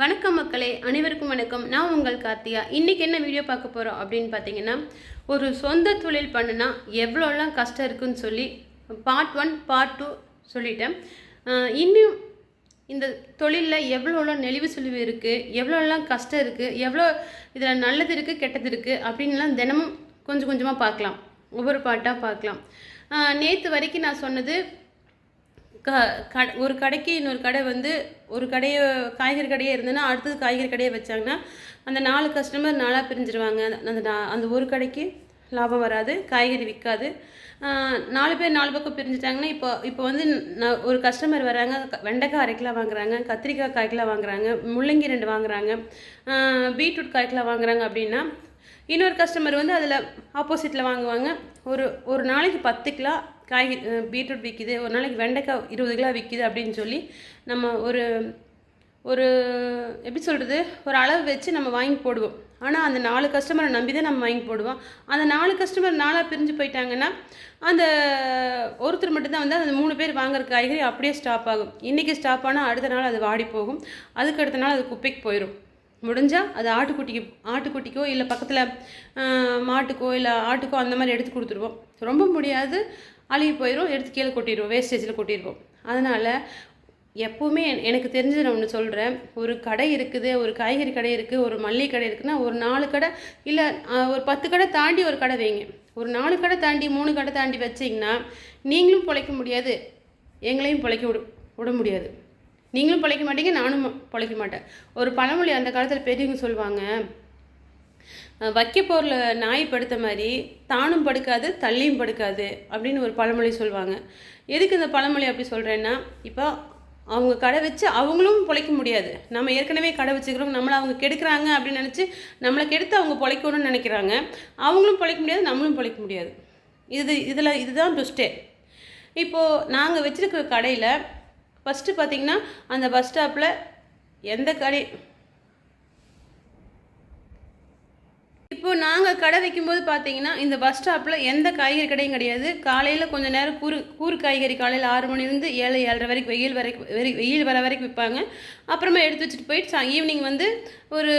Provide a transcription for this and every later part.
வணக்கம் மக்களே அனைவருக்கும் வணக்கம். நான் உங்கள் கார்த்தியா இன்றைக்கி என்ன வீடியோ பார்க்க போகிறோம் அப்படின்னு பார்த்தீங்கன்னா ஒரு சொந்த தொழில் பண்ணுனா எவ்வளோலாம் கஷ்டம் இருக்குன்னு சொல்லி பார்ட் ஒன் பார்ட் டூ சொல்லிட்டேன். இன்னும் இந்த தொழிலில் எவ்வளோலாம் நெளிவு சுழிவு இருக்குது எவ்வளோலாம் கஷ்டம் இருக்குது எவ்வளோ இதில் நல்லது இருக்குது கெட்டது இருக்குது அப்படின்லாம் தினமும் கொஞ்சம் கொஞ்சமாக பார்க்கலாம். ஒவ்வொரு பாட்டாக பார்க்கலாம். நேற்று வரைக்கும் நான் சொன்னது க க ஒரு கடைக்கு இன்னொரு கடை வந்து ஒரு கடையை காய்கறி கடையே இருந்ததுன்னா அடுத்தது காய்கறி கடையை வச்சாங்கன்னா அந்த நாலு கஸ்டமர் நாளாக பிரிஞ்சிருவாங்க. அந்த நா- அந்த ஒரு கடைக்கு லாபம் வராது காய்கறி விற்காது நாலு பேர் நாலு பக்கம் பிரிஞ்சுட்டாங்கன்னா இப்போ இப்போ வந்து நான் ஒரு கஸ்டமர் வராங்க வெண்டைக்காய் அரை கிலோ வாங்குறாங்க கத்திரிக்காய் காய் கிலோ வாங்குறாங்க முள்ளங்கி ரெண்டு வாங்குறாங்க பீட்ரூட் காய் கிலோ வாங்குறாங்க அப்படின்னா இன்னொரு கஸ்டமர் வந்து அதில் ஆப்போசிட்டில் வாங்குவாங்க. ஒரு ஒரு நாளைக்கு பத்து கிலோ காய்கறி பீட்ரூட் விற்கிது ஒரு நாளைக்கு வெண்டைக்காய் இருபது கிலோ விற்கிது அப்படின்னு சொல்லி நம்ம ஒரு ஒரு எப்படி சொல்கிறது ஒரு அளவு வச்சு நம்ம வாங்கி போடுவோம். ஆனால் அந்த நாலு கஸ்டமரை நம்பி தான் நம்ம வாங்கி போடுவோம். அந்த நாலு கஸ்டமர் நாளாக பிரிஞ்சு போயிட்டாங்கன்னா அந்த ஒருத்தர் மட்டும்தான் வந்து அந்த மூணு பேர் வாங்குற காய்கறி அப்படியே ஸ்டாப் ஆகும். இன்றைக்கி ஸ்டாப் ஆனால் அடுத்த நாள் அது வாடி போகும். அதுக்கு அடுத்த நாள் அது குப்பைக்கு போயிடும் முடிஞ்சால் அது ஆட்டுக்குட்டிக்கு ஆட்டுக்குட்டிக்கோ இல்லை பக்கத்தில் மாட்டுக்கோ இல்லை ஆட்டுக்கோ அந்த மாதிரி எடுத்து கொடுத்துருவோம். ரொம்ப முடியாது. அழுகி போயிடும் எடுத்து கீழே கொட்டிடுவோம் வேஸ்டேஜில் கொட்டிடுவோம். அதனால் எப்போவுமே எனக்கு தெரிஞ்சது நான் ஒன்று சொல்கிறேன் ஒரு கடை இருக்குது ஒரு காய்கறி கடை இருக்குது ஒரு மல்லிகை கடை இருக்குன்னா ஒரு நாலு கடை இல்லை ஒரு பத்து கடை தாண்டி ஒரு கடை வைங்க. ஒரு நாலு கடை தாண்டி மூணு கடை தாண்டி வச்சிங்கன்னா நீங்களும் பிழைக்க முடியாது. எங்களையும் பிழைக்க விட விட முடியாது. நீங்களும் பிழைக்க மாட்டீங்க நானும் பிழைக்க மாட்டேன். ஒரு பழமொழி அந்த காலத்தில் பெரியவங்க சொல்லுவாங்க வைக்க போரில் நாய் படுத்த மாதிரி தானும் படுக்காது தள்ளியும் படுக்காது அப்படின்னு ஒரு பழமொழி சொல்லுவாங்க எதுக்கு இந்த பழமொழி அப்படி சொல்கிறேன்னா இப்போ அவங்க கடை வச்சு அவங்களும் பிழைக்க முடியாது. நம்ம ஏற்கனவே கடை வச்சுக்கிறோம் நம்மளை அவங்க கெடுக்கிறாங்க அப்படின்னு நினச்சி நம்மளை கெடுத்து அவங்க பிழைக்கணும்னு நினைக்கிறாங்க. அவங்களும் பிழைக்க முடியாது நம்மளும் பிழைக்க முடியாது. இது இதில் இதுதான் ட்விஸ்ட்டே இப்போது நாங்கள் வச்சுருக்கிற கடையில் ஃபஸ்ட்டு பார்த்தீங்கன்னா அந்த பஸ் ஸ்டாப்பில் எந்த கடை இப்போ நாங்கள் கடை வைக்கும்போது பார்த்தீங்கன்னா இந்த பஸ் ஸ்டாப்பில் எந்த காய்கறி கடையும் கிடையாது. காலையில் கொஞ்சம் நேரம் கூறு கூறு காய்கறி காலையில் ஆறு மணிலேருந்து ஏழு ஏழரை வரைக்கும் வெயில் வரைக்கும் வெயில் வர வரைக்கும் விற்பாங்க. அப்புறமா எடுத்து வச்சுட்டு போயிட்டு ஈவினிங் வந்து ஒரு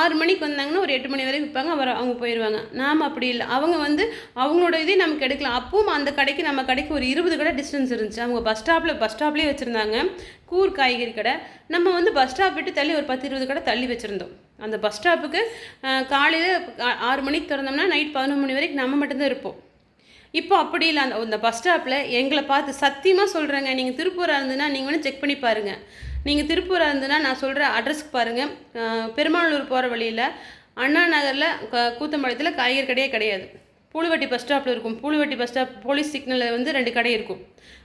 ஆறு மணிக்கு வந்தாங்கன்னா ஒரு எட்டு மணி வரைக்கும் விற்பாங்க. அவர் அவங்க போயிடுவாங்க நாம் அப்படி இல்லை. அவங்க வந்து அவங்களோட இதே நமக்கு எடுக்கலாம் அப்பவும் அந்த கடைக்கு நம்ம கடைக்கு ஒரு இருபது கடை டிஸ்டன்ஸ் இருந்துச்சு. அவங்க பஸ் ஸ்டாப்பில் பஸ் ஸ்டாப்லேயே வச்சுருந்தாங்க. கூர் காய்கறி கடை. நம்ம வந்து பஸ் ஸ்டாப் விட்டு தள்ளி ஒரு பத்து இருபது கடை தள்ளி வச்சுருந்தோம். அந்த பஸ் ஸ்டாப்புக்கு காலையில் ஆறு மணிக்கு திறந்தோம்னா நைட் பதினொன்று மணி வரைக்கும் நம்ம மட்டும்தான் இருப்போம். இப்போ அப்படி இல்லை அந்த அந்த பஸ் ஸ்டாப்பில் எங்களை பார்த்து சத்தியமாக சொல்கிறேங்க நீங்கள் திருப்பூராக இருந்துன்னா நீங்கள் வேணால் செக் பண்ணி பாருங்கள் நீங்கள் திருப்பூராக இருந்துன்னா நான் சொல்கிற அட்ரஸ்க்கு பாருங்கள் பெருமாளூர் போகிற வழியில் அண்ணா நகரில் க- கூத்தம்பாளையத்தில் காய்கறி கடையே கிடையாது. பூலுவட்டி பஸ் ஸ்டாப்பில் இருக்கும். பூலுவட்டி பஸ் ஸ்டாப் போலீஸ் சிக்னலில் வந்து ரெண்டு கடை இருக்கும்.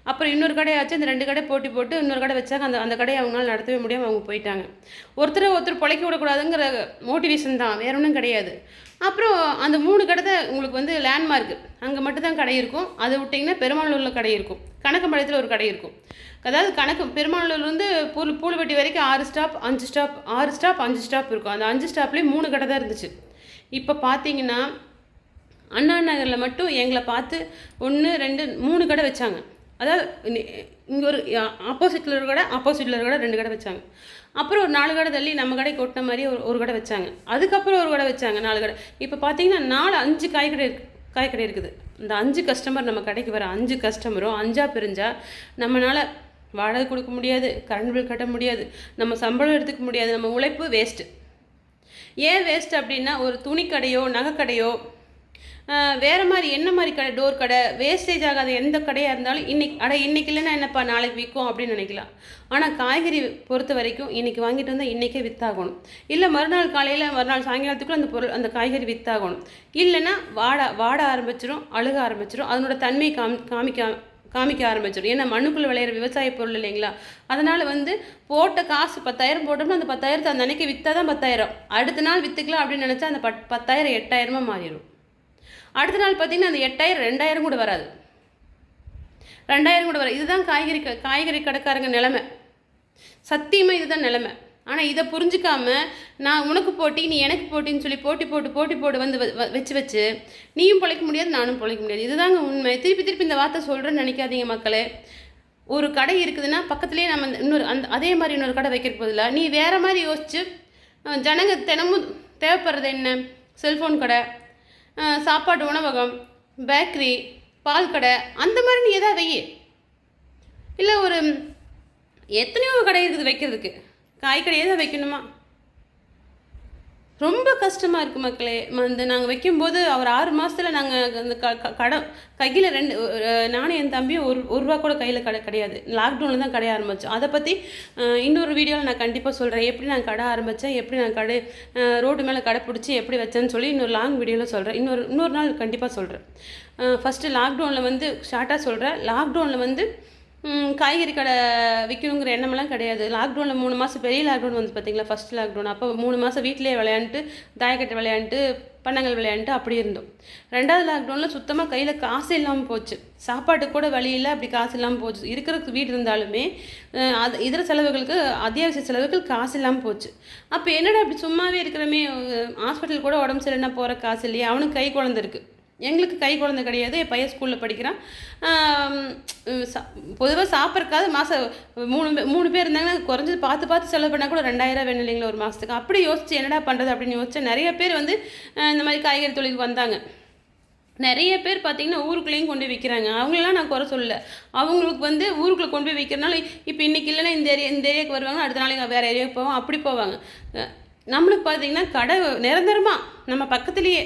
அப்புறம் இன்னொரு கடையாச்சு அந்த ரெண்டு கடை போட்டி போட்டு இன்னொரு கடை வச்சாங்க. அந்த அந்த கடையை அவங்களால நடத்தவே முடியாமல் அவங்க போயிட்டாங்க. ஒருத்தரை ஒருத்தர் பிழைக்க விடக்கூடாதுங்கிற மோட்டிவேஷன் தான். வேற ஒன்றும் கிடையாது. அப்புறம் அந்த மூணு கடை தான் உங்களுக்கு வந்து லேண்ட்மார்க் அங்கே மட்டும்தான் கடை இருக்கும். அதை விட்டிங்கன்னா பெருமாளூரில் கடை இருக்கும். கணக்கம்பாளையத்தில் ஒரு கடை இருக்கும். அதாவது கணக்கு பெருமாளூர்லேருந்து பூல் பூலுவட்டி வரைக்கும் ஆறு ஸ்டாப் அஞ்சு ஸ்டாப் ஆறு ஸ்டாப் அஞ்சு ஸ்டாப் இருக்கும். அந்த அஞ்சு ஸ்டாப்லேயும் மூணு கடை தான் இருந்துச்சு. இப்போ பார்த்தீங்கன்னா அண்ணா நகரில் மட்டும் எங்களை பார்த்து ஒன்று ரெண்டு மூணு கடை வச்சாங்க. அதாவது இங்கே ஒரு ஆப்போசிட்டில் ஒரு கடை ஆப்போசிட்டில் ஒரு கடை ரெண்டு கடை வச்சாங்க. அப்புறம் ஒரு நாலு கடை தள்ளி நம்ம கடைக்கு ஒட்டின மாதிரி ஒரு ஒரு கடை வச்சாங்க. அதுக்கப்புறம் ஒரு கடை வச்சாங்க நாலு கடை. இப்போ பார்த்தீங்கன்னா நாலு அஞ்சு காய்கடை இருக்கு காய்கடை இருக்குது. இந்த அஞ்சு கஸ்டமர் நம்ம கடைக்கு வர அஞ்சு கஸ்டமரும் அஞ்சாக பிரிஞ்சா நம்மளால் வாடகை கொடுக்க முடியாது கரண்ட் பில் கட்ட முடியாது நம்ம சம்பளம் எடுத்துக்க முடியாது நம்ம உழைப்பு வேஸ்ட்டு ஏன் வேஸ்ட் அப்படின்னா ஒரு துணிக்கடையோ கடையோ நகைக்கடையோ வேறு மாதிரி என்ன மாதிரி கடை டோர் கடை? வேஸ்டேஜ் ஆகாத எந்த கடையாக இருந்தாலும் இன்னைக்கு அட இன்னைக்கு இல்லைன்னா என்னப்பா நாளைக்கு விற்கும் அப்படின்னு நினைக்கலாம். ஆனால் காய்கறி பொறுத்த வரைக்கும் இன்றைக்கி வாங்கிட்டு வந்தால் இன்றைக்கே வித்தாகணும். இல்லை மறுநாள் காலையில் மறுநாள் சாயங்காலத்துக்குள்ள அந்த பொருள் அந்த காய்கறி வித்தாகணும். இல்லைன்னா வாட வாட ஆரம்பிச்சிடும் அழுக ஆரம்பிச்சிடும் அதனோட தன்மை காமி காமிக்க காமிக்க ஆரம்பிச்சிடும் ஏன்னா மண்ணுக்குள்ளே விளையிற விவசாய பொருள் இல்லைங்களா? அதனால் வந்து போட்ட காசு பத்தாயிரம் போட்டோம்னா அந்த பத்தாயிரத்தை அந்த அன்னைக்கு விற்றா தான் பத்தாயிரம். அடுத்த நாள் விற்றுக்கலாம் அப்படின்னு நினச்சா அந்த பத் பத்தாயிரம் எட்டாயிரமாக மாறிடும். அடுத்த நாள் பார்த்தீங்கன்னா அந்த எட்டாயிரம் ரெண்டாயிரம் கூட வராது. ரெண்டாயிரம் கூட வராது. இதுதான் காய்கறி க- காய்கறி கடைக்காரங்க நிலமை. சத்தியமாக இதுதான் நிலமை. ஆனால் இதை புரிஞ்சுக்காம நான் உனக்கு போட்டி நீ எனக்கு போட்டின்னு சொல்லி போட்டி போட்டு போட்டி போட்டு வந்து வ- வச்சு வச்சு நீயும் பிழைக்க முடியாது நானும் பிழைக்க முடியாது. இதுதாங்க உண்மை. திருப்பி திருப்பி இந்த வார்த்தை சொல்கிறேன்னு நினைக்காதீங்க மக்களே. ஒரு கடை இருக்குதுன்னா பக்கத்துலேயே நம்ம இன்னொரு அந்த அதே மாதிரி இன்னொரு கடை வைக்கிற பதிலாக நீ வேறு மாதிரி யோசிச்சு ஜனங்க தினமும் தேவைப்படுறது என்ன? செல்ஃபோன் கடை சாப்பாடு உணவகம் பேக்கரி பால் கடை அந்த மாதிரி நீ எதாவது வை இல்லை ஒரு எத்தனையோ கடை இருக்குது வைக்கிறதுக்கு. காய் கடையே தான் வைக்கணுமா? ரொம்ப கஷ்டமாக இருக்குது மக்களே. அந்த நாங்கள் வைக்கும்போது அவர் ஆறு மாதத்தில் நாங்கள் அந்த க க- கடை கையில் ரெண்டு நானும் என் தம்பியும் ஒரு ஒரு ரூபா கூட கையில் கடை கிடையாது. லாக்டவுனில் தான் கடை ஆரம்பித்தோம் அதை பற்றி இன்னொரு வீடியோவில் நான் கண்டிப்பாக சொல்கிறேன் எப்படி நான் கடை ஆரம்பித்தேன் எப்படி நான் கடை ரோடு மேலே கடை பிடிச்சி எப்படி வச்சேன்னு சொல்லி இன்னொரு லாங் வீடியோவில் சொல்கிறேன் இன்னொரு இன்னொரு நாள் கண்டிப்பாக சொல்கிறேன் ஃபஸ்ட்டு லாக்டவுனில் வந்து ஷார்ட்டாக சொல்கிறேன் லாக்டவுனில் வந்து காய்கறி கடை விற்கணுங்கிற எண்ணமெல்லாம் கிடையாது. லாக்டவுனில் மூணு மாதம் பெரிய லாக்டவுன் வந்து பார்த்தீங்களா ஃபஸ்ட் லாக்டவுன் அப்போ மூணு மாதம் வீட்டிலேயே விளையாண்டுட்டு தாயக்கட்டை விளையாண்டுட்டு பண்ணங்கள் விளையாண்டுட்டு அப்படி இருந்தோம். ரெண்டாவது லாக்டவுனில் சுத்தமாக கையில் காசு இல்லாமல் போச்சு. சாப்பாட்டுக்கு கூட வழியில் அப்படி காசு இல்லாமல் போச்சு. இருக்கிறதுக்கு வீடு இருந்தாலுமே அது இதர செலவுகளுக்கு அத்தியாவசிய செலவுகள் காசு இல்லாமல் போச்சு. அப்போ என்னடா அப்படி சும்மாவே இருக்கிறமே? ஹாஸ்பிட்டல் கூட உடம்பு சரியில்லைன்னா போகிற காசு இல்லையா. அவனுக்கு கை குழந்தை இருக்குது எங்களுக்கு கை குழந்தை கிடையாது என் பையன் ஸ்கூலில் படிக்கிறான். பொதுவாக சாப்பிட்றக்காது மாதம் மூணு மூணு பேர் இருந்தாங்கன்னா குறைஞ்சது பார்த்து பார்த்து செலவு பண்ணால் கூட ரெண்டாயிரம் வேணும் இல்லைங்களா ஒரு மாதத்துக்கு அப்படி யோசிச்சு என்னடா பண்ணுறது அப்படின்னு யோசிச்சு நிறைய பேர் வந்து இந்த மாதிரி காய்கறி தொழிலுக்கு வந்தாங்க. நிறைய பேர் பார்த்தீங்கன்னா ஊருக்குள்ளேயும் கொண்டு போய் விற்கிறாங்க அவங்களெல்லாம் நான் குறை சொல்லல. அவங்களுக்கு வந்து ஊருக்குள்ளே கொண்டு போய் விற்கிறனால இப்போ இன்றைக்கி இல்லைன்னா இந்த ஏரியா இந்த ஏரியாவுக்கு வருவாங்க அடுத்த நாளைக்கு வேறு ஏரியாவுக்கு போவோம் அப்படி போவாங்க. நம்மளுக்கு பார்த்தீங்கன்னா கடை நிரந்தரமாக நம்ம பக்கத்துலேயே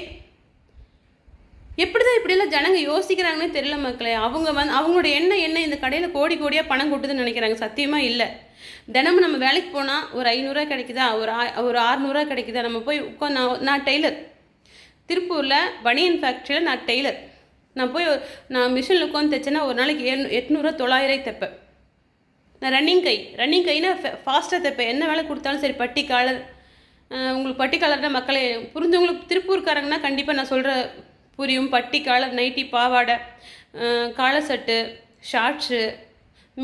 எப்படி தான் இப்படியெல்லாம் ஜனங்க யோசிக்கிறாங்கன்னே தெரியல மக்களே. அவங்க வந்து அவங்களோட எண்ணம் என்ன? இந்த கடையில் கோடி கோடியாக பணம் கொட்டுதுன்னு நினைக்கிறாங்க. சத்தியமாக இல்லை. தினமும் நம்ம வேலைக்கு போனால் ஒரு ஐநூறுரூவா கிடைக்குதா? ஒரு ஆ ஒரு ஆறுநூறுவா கிடைக்குதா? நம்ம போய் உட்காந்து நான் நான் டெய்லர். திருப்பூரில் பனியன் ஃபேக்ட்ரியில் நான் டெய்லர். நான் போய் நான் மிஷினில் உட்காந்து தைச்சேன்னா ஒரு நாளைக்கு ஏழு எட்நூறுவா தொள்ளாயிரம் தைப்பேன். நான் ரன்னிங் கை. ரன்னிங் கைனா ஃபாஸ்ட்டாக தைப்பேன். என்ன வேலை கொடுத்தாலும் சரி பட்டி காலர் உங்களுக்கு பட்டி மக்களை புரிஞ்சவங்களுக்கு திருப்பூர்காரங்கன்னா கண்டிப்பாக நான் சொல்கிற புரியும் பட்டி காலர் நைட்டி பாவாடை காலசட்டு சட்டு ஷார்ட்ஸு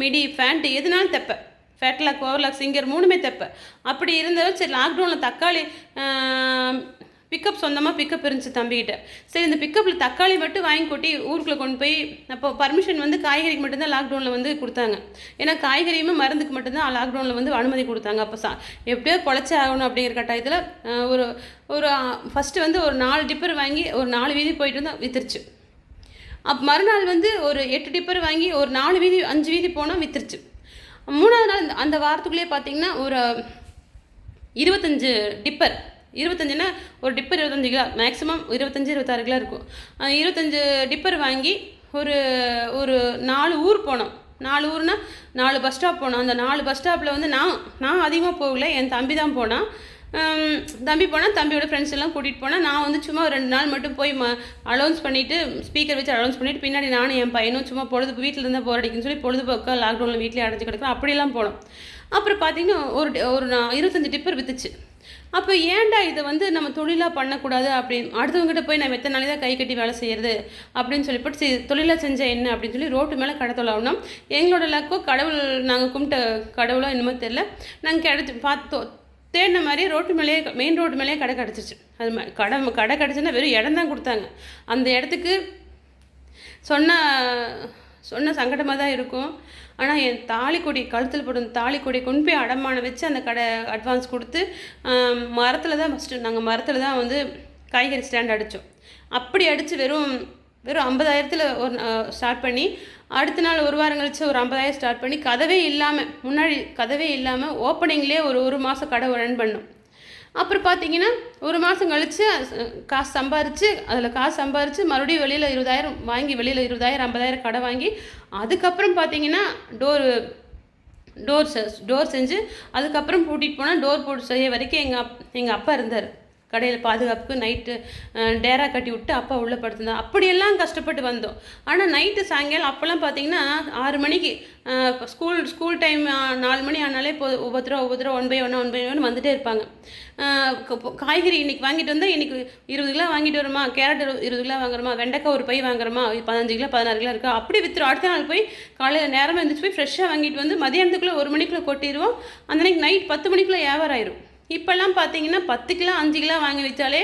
மிடி ஃபேண்ட்டு எதுனாலும் தைப்பேன் ஃபேட்லாக் ஓவர்லாக் சிங்கர் மூணுமே தைப்பேன் அப்படி இருந்தாலும் சரி லாக்டவுனில் தக்காளி பிக்கப் சொந்தமாக பிக்கப் இருந்துச்சு தம்பிக்கிட்ட சரி இந்த பிக்கப்பில் தக்காளி மட்டும் வாங்கி கொட்டி ஊருக்குள்ளே கொண்டு போய் அப்போ பர்மிஷன் வந்து காய்கறிக்கு மட்டும்தான் லாக்டவுனில் வந்து கொடுத்தாங்க. ஏன்னா காய்கறியுமே மருந்துக்கு மட்டும்தான் லாக்டவுனில் வந்து அனுமதி கொடுத்தாங்க. அப்போ சா எப்படியோ பொழைச்சி ஆகணும் அப்படிங்கிற கட்டாயத்தில் ஒரு ஒரு ஃபஸ்ட்டு வந்து ஒரு நாலு டிப்பர் வாங்கி ஒரு நாலு வீதி போயிட்டு வந்தால் வித்துருச்சு. அப் மறுநாள் வந்து ஒரு எட்டு டிப்பர் வாங்கி ஒரு நாலு வீதி அஞ்சு வீதி போனால் வித்துருச்சு. மூணாவது நாள் இந்த- அந்த வாரத்துக்குள்ளேயே பார்த்தீங்கன்னா ஒரு இருபத்தஞ்சு டிப்பர் இருபத்தஞ்சுன்னா ஒரு டிப்பர் இருபத்தஞ்சு கிலோ மேக்ஸிமம் இருபத்தஞ்சி இருபத்தாறு கிலோ இருக்கும். இருபத்தஞ்சு டிப்பர் வாங்கி ஒரு ஒரு நாலு ஊர் போனோம். நாலு ஊர்னால் நாலு பஸ் ஸ்டாப் போனோம். அந்த நாலு பஸ் ஸ்டாப்பில் வந்து நான் நான் அதிகமாக போகல. என் தம்பி தான் போனான். தம்பி போனால் தம்பியோட ஃப்ரெண்ட்ஸ் எல்லாம் கூட்டிகிட்டு போனால் நான் வந்து சும்மா ஒரு ரெண்டு நாள் மட்டும் போய் ம அலௌன்ஸ் பண்ணிவிட்டு ஸ்பீக்கர் வச்சு அலௌன்ஸ் பண்ணிவிட்டு பின்னாடி நானும் என் பையனும் சும்மா பொழுது வீட்டில் இருந்தால் போர் அடிக்குன்னு சொல்லி பொழுதுபோக்காக லாக்டவுனில் வீட்டிலே அடைஞ்சு கிடக்கும் அப்படிலாம் போனோம். அப்புறம் பார்த்தீங்கன்னா ஒரு டி- ஒரு நான் இருபத்தஞ்சி டிப்பர் வித்துச்சு. அப்போ ஏன்டா இதை வந்து நம்ம தொழிலாக பண்ணக்கூடாது அப்படின்னு அடுத்தவங்ககிட்ட போய் நம்ம எத்தனை நாளே தான் கை கட்டி வேலை செய்யறது அப்படின்னு சொல்லி சரி தொழிலாக செஞ்சால் என்ன அப்படின்னு சொல்லி ரோட்டு மேலே கடை தொழாவினோம். எங்களோட லக்கோ கடவுள் நாங்கள் கும்பிட்ட கடவுளோ என்னமோ தெரில நாங்கள் கிடைச்சி பார்த்தோம் தேடின மாதிரியே ரோட்டு மேலேயே மெயின் ரோட்டு மேலேயே கடை கிடச்சிச்சு அது மாதிரி கடை கடை கிடச்சுன்னா வெறும் இடம் தான் கொடுத்தாங்க. அந்த இடத்துக்கு சொன்ன சொன்ன சங்கடமாக தான் இருக்கும். ஆனால் என் தாலிக்கொடி கழுத்தில் போட்டு தாலிக்கொடி கொண்டு போய் அடமானம் வச்சு அந்த கடை அட்வான்ஸ் கொடுத்து மரத்தில் தான் ஃபஸ்ட்டு நாங்கள் மரத்தில் தான் வந்து காய்கறி ஸ்டாண்ட் அடித்தோம் அப்படி அடித்து வெறும் வெறும் ஐம்பதாயிரத்தில் ஒரு ஸ்டார்ட் பண்ணி அடுத்த நாள் ஒரு வாரம் கழிச்சு ஒரு ஐம்பதாயிரம் ஸ்டார்ட் பண்ணி கதவே இல்லாமல் முன்னாடி கதவே இல்லாமல் ஓப்பனிங்லேயே ஒரு ஒரு மாதம் கடை ரன் பண்ணும். அப்புறம் பார்த்தீங்கன்னா ஒரு மாதம் கழித்து காசு சம்பாரித்து அதில் காசு சம்பாரித்து மறுபடியும் வெளியில் இருபதாயிரம் வாங்கி வெளியில் இருபதாயிரம் ஐம்பதாயிரம் கடை வாங்கி அதுக்கப்புறம் பார்த்தீங்கன்னா டோரு டோர் செ டோர் செஞ்சு அதுக்கப்புறம் பூட்டிகிட்டு போனால் டோர் போட்டு செய்ய வரைக்கும் எங்கள் அப் எங்கள் அப்பா இருந்தார். கடையில் பாதுகாப்புக்கு நைட்டு டேரா கட்டி விட்டு அப்பா உள்ளே படுத்திருந்தார். அப்படியெல்லாம் கஷ்டப்பட்டு வந்தோம். ஆனால் நைட்டு சாயங்காலம் அப்போல்லாம் பார்த்தீங்கன்னா ஆறு மணிக்கு ஸ்கூல் ஸ்கூல் டைம் நாலு மணி ஆனாலே இப்போ ஒவ்வொருத்தரும் ஒவ்வொருத்தரும் one by one one by ஒன்று வந்துட்டே இருப்பாங்க. காய்கறி இன்னைக்கு வாங்கிட்டு வந்தால் இன்னைக்கு இருபது கிலோ வாங்கிட்டு வருமா? கேரட் இருபது கிலோ வாங்குறோமா? வெண்டைக்காய் ஒரு பை வாங்குறோமா? பதினஞ்சு கிலோ பதினாறு கிலோ இருக்கா? அப்படி வித்துரும் அடுத்த நாள் போய் காலையில் நேரமாக எழுந்திரிச்சு போய் ஃப்ரெஷ்ஷாக வாங்கிட்டு வந்து மதியானத்துக்குள்ளே ஒரு மணிக்குள்ளே கொட்டிடுவோம் அந்த அன்னைக்கு நைட் பத்து மணிக்குள்ளே வியாபாரம் ஆயிரும். இப்போல்லாம் பார்த்தீங்கன்னா பத்து கிலோ அஞ்சு கிலோ வாங்கி வச்சாலே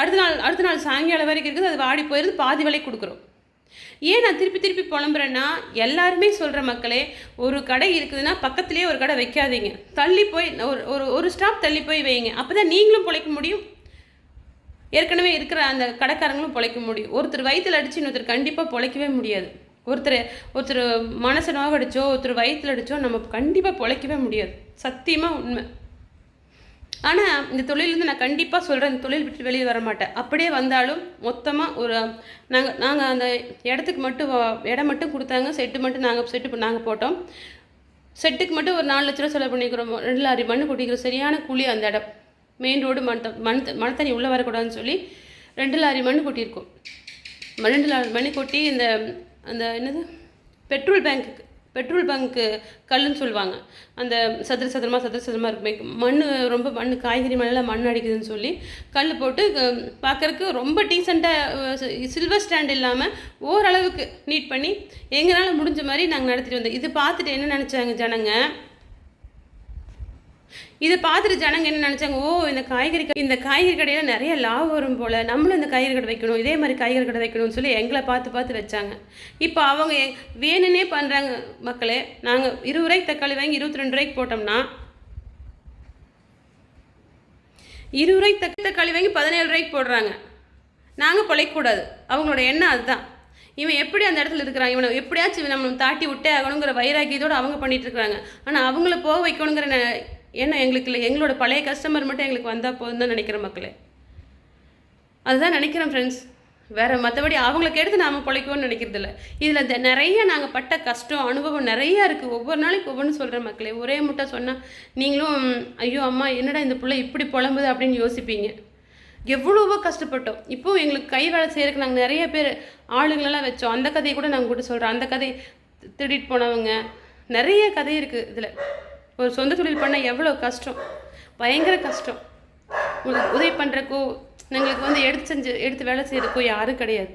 அடுத்த நாள் அடுத்த நாள் சாயங்காலம் வரைக்கும் இருக்குது. அது வாடி போயிடுது பாதி விலை கொடுக்குறோம். ஏன் நான் திருப்பி திருப்பி புலம்புறேன்னா எல்லாருமே சொல்கிற மக்களே ஒரு கடை இருக்குதுன்னா பக்கத்துலேயே ஒரு கடை வைக்காதீங்க. தள்ளி போய் ஒரு ஒரு ஒரு ஸ்டாப் தள்ளி போய் வைங்க. அப்போ தான் நீங்களும் பிழைக்க முடியும். ஏற்கனவே இருக்கிற அந்த கடைக்காரங்களும் பிழைக்க முடியும். ஒருத்தர் வயிற்றில் அடித்து இன்னொருத்தர் கண்டிப்பாக பிழைக்கவே முடியாது. ஒருத்தர் ஒருத்தர் மனசை நோகடிச்சோ ஒருத்தர் வயிற்றில் அடித்தோ நம்ம கண்டிப்பாக பிழைக்கவே முடியாது. சத்தியமாக உண்மை. ஆனால் இந்த தொழிலேருந்து நான் கண்டிப்பாக சொல்கிறேன் இந்த தொழில் விட்டு வெளியே வர மாட்டேன். அப்படியே வந்தாலும் மொத்தமாக ஒரு நாங்கள் நாங்கள் அந்த இடத்துக்கு மட்டும் இடம் மட்டும் கொடுத்தாங்க செட்டு மட்டும் நாங்கள் செட்டு நாங்கள் போட்டோம். செட்டுக்கு மட்டும் ஒரு நாலு லட்ச ரூபா செலவு பண்ணிக்கிறோம். ரெண்டு லாரி மண் கொட்டிக்கிறோம் சரியான கூலி அந்த இடம். மெயின் ரோடு மண் த- மண் த- மண் தண்ணி உள்ளே வரக்கூடாதுன்னு சொல்லி ரெண்டு லாரி மண் கொட்டியிருக்கோம். ரெண்டு லாரி மண் கொட்டி இந்த அந்த என்னது? பெட்ரோல் பேங்க்குக்கு பெட்ரோல் பங்க்கு கல்லுன்னு சொல்லுவாங்க. அந்த சதுர சதுரமாக சதுர சதுரமாக இருக்குமே மண் ரொம்ப மண் காய்கறி மண்ணில் மண் அடிக்குதுன்னு சொல்லி கல் போட்டு பார்க்குறக்கு ரொம்ப டீசெண்டாக சில்வர் ஸ்டாண்ட் இல்லாமல் ஓரளவுக்கு நீட் பண்ணி எங்களால் முடிஞ்ச மாதிரி நாங்கள் நடத்திட்டு வந்தோம். இது பார்த்துட்டு என்ன நினச்சாங்க ஜனங்க? இதை பார்த்துட்டு ஜனங்க என்ன நினச்சாங்க? ஓ இந்த காய்கறி இந்த காய்கறி கடையில் நிறைய லாபம் வரும் போல். நம்மளும் இந்த காய்கறி கடை வைக்கணும் இதே மாதிரி காய்கறி கடை வைக்கணும்னு சொல்லி எங்களை பார்த்து பார்த்து வச்சாங்க. இப்போ அவங்க வேணுன்னே வேணும்னே பண்ணுறாங்க மக்களே. நாங்கள் இருபது ரூபாய்க்கு தக்காளி வாங்கி இருபத்தி ரெண்டு ரூபாய்க்கு போட்டோம்னா இருபது ரூபாய்க்கு தக்க தக்காளி வாங்கி பதினேழு ரூபாய்க்கு போடுறாங்க. நாங்கள் பிழைக்கக்கூடாது. அவங்களோட எண்ணம் அதுதான். இவன் எப்படி அந்த இடத்துல இருக்கிறான்? இவனை எப்படியாச்சும் நம்ம தாட்டி விட்டே ஆகணுங்கிற வைராக்கியத்தோடு அவங்க பண்ணிட்டு இருக்காங்க ஆனால் அவங்கள போக வைக்கணுங்கிற ஏன்னா எங்களுக்கு இல்லை எங்களோட பழைய கஸ்டமர் மட்டும் எங்களுக்கு வந்தால் போதும் தான் நினைக்கிற மக்களே. அதுதான் நினைக்கிறேன் ஃப்ரெண்ட்ஸ் வேறு மற்றபடி அவங்களுக்கு எடுத்து நாம் பிழைக்கணும்னு நினைக்கிறதில்ல இதில் இந்த நிறைய நாங்கள் பட்ட கஷ்டம் அனுபவம் நிறையா இருக்குது ஒவ்வொரு நாளைக்கு ஒவ்வொன்று சொல்கிற மக்களே. ஒரே முட்டை சொன்னால் நீங்களும் ஐயோ அம்மா என்னடா இந்த பிள்ளை இப்படி புலம்புது? அப்படின்னு யோசிப்பீங்க. எவ்வளவோ கஷ்டப்பட்டோம். இப்போது எங்களுக்கு கை வேலை செய்கிறதுக்கு நாங்கள் நிறைய பேர் ஆளுங்களெல்லாம் வச்சோம். அந்த கதையை கூட நாங்கள் கூட சொல்கிறோம் அந்த கதை திருடிட்டு போனவங்க நிறைய கதை இருக்குது இதில். ஒரு சொந்த தொழில் பண்ணால் எவ்வளோ கஷ்டம்? பயங்கர கஷ்டம். உங்களுக்கு உதவி பண்ணுறக்கோ எங்களுக்கு வந்து எடுத்து செஞ்சு எடுத்து வேலை செய்கிறக்கோ யாரும் கிடையாது.